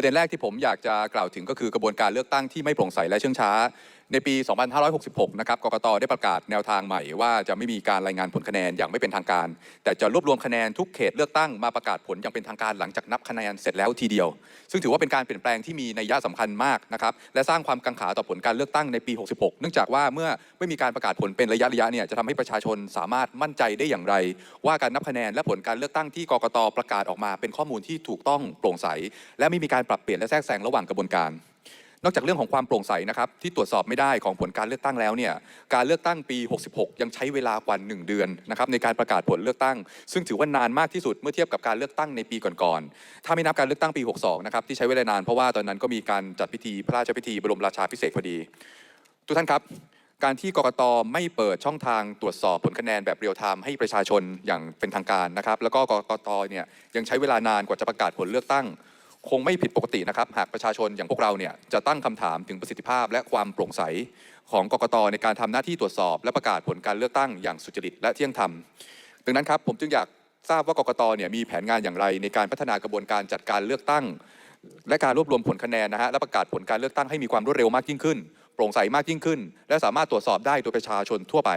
ประเด็นแรกที่ผมอยากจะกล่าวถึงก็คือกระบวนการเลือกตั้งที่ไม่โปร่งใสและเชื่องช้า ในปี 2566 นะครับ กกตได้ประกาศแนวทางใหม่ว่าจะไม่มีการรายงานผลคะแนนอย่างไม่เป็นทางการ แต่จะรวบรวมคะแนนทุกเขตเลือกตั้งมาประกาศผลอย่างเป็นทางการหลังจากนับคะแนนเสร็จแล้วทีเดียว ซึ่งถือว่าเป็นการเปลี่ยนแปลงที่มีนัยยะสำคัญมากนะครับ และสร้างความกังขาต่อผลการเลือกตั้งในปี 66 เนื่องจากว่าเมื่อไม่มีการประกาศผลเป็นระยะระยะเนี่ยจะทำให้ประชาชนสามารถมั่นใจได้อย่างไร ว่าการนับคะแนนและผลการเลือกตั้งที่กกตประกาศออกมา เป็นข้อมูลที่ถูกต้องโปร่งใส และไม่มีการปรับเปลี่ยนและแทรกแซงระหว่างกระบวนการ นอกจากเรื่องของความโปร่งใสนะครับที่ตรวจสอบไม่ได้ของผลการเลือกตั้งแล้วเนี่ยการเลือกตั้งปี 66 ยังใช้เวลากว่า 1 เดือนนะครับในการประกาศผลเลือกตั้ง ซึ่งถือว่านานมากที่สุดเมื่อเทียบกับการเลือกตั้งในปีก่อนๆถ้าไม่นับการเลือกตั้งปี 62 นะครับที่ใช้เวลานานเพราะว่าตอนนั้นก็มีการจัดพิธีพระราชพิธีบรมราชาภิเศษพอดี ทุกท่านครับการที่กรกตไม่เปิดช่องทางตรวจสอบผลคะแนนแบบเรียลไทม์ให้ประชาชนอย่างเป็นทางการนะครับ แล้วก็กรกตเนี่ยยังใช้เวลานานกว่าจะประกาศผลเลือกตั้ง คงไม่ผิดปกตินะครับ หากประชาชนอย่างพวกเราเนี่ยจะตั้งคำถามถึงประสิทธิภาพ และความโปร่งใสของกกตในการทำหน้าที่ตรวจสอบ และประกาศผลการเลือกตั้งอย่างสุจริตและเที่ยงธรรม ดังนั้นครับผมจึงอยากทราบว่ากกตเนี่ยมีแผนงานอย่างไร ในการพัฒนากระบวนการจัดการเลือกตั้ง และการรวบรวมผลคะแนนนะฮะและประกาศผลการเลือกตั้งให้มีความรวดเร็วมากยิ่งขึ้น โปร่งใสมากยิ่งขึ้น และสามารถตรวจสอบได้โดยประชาชนทั่วไป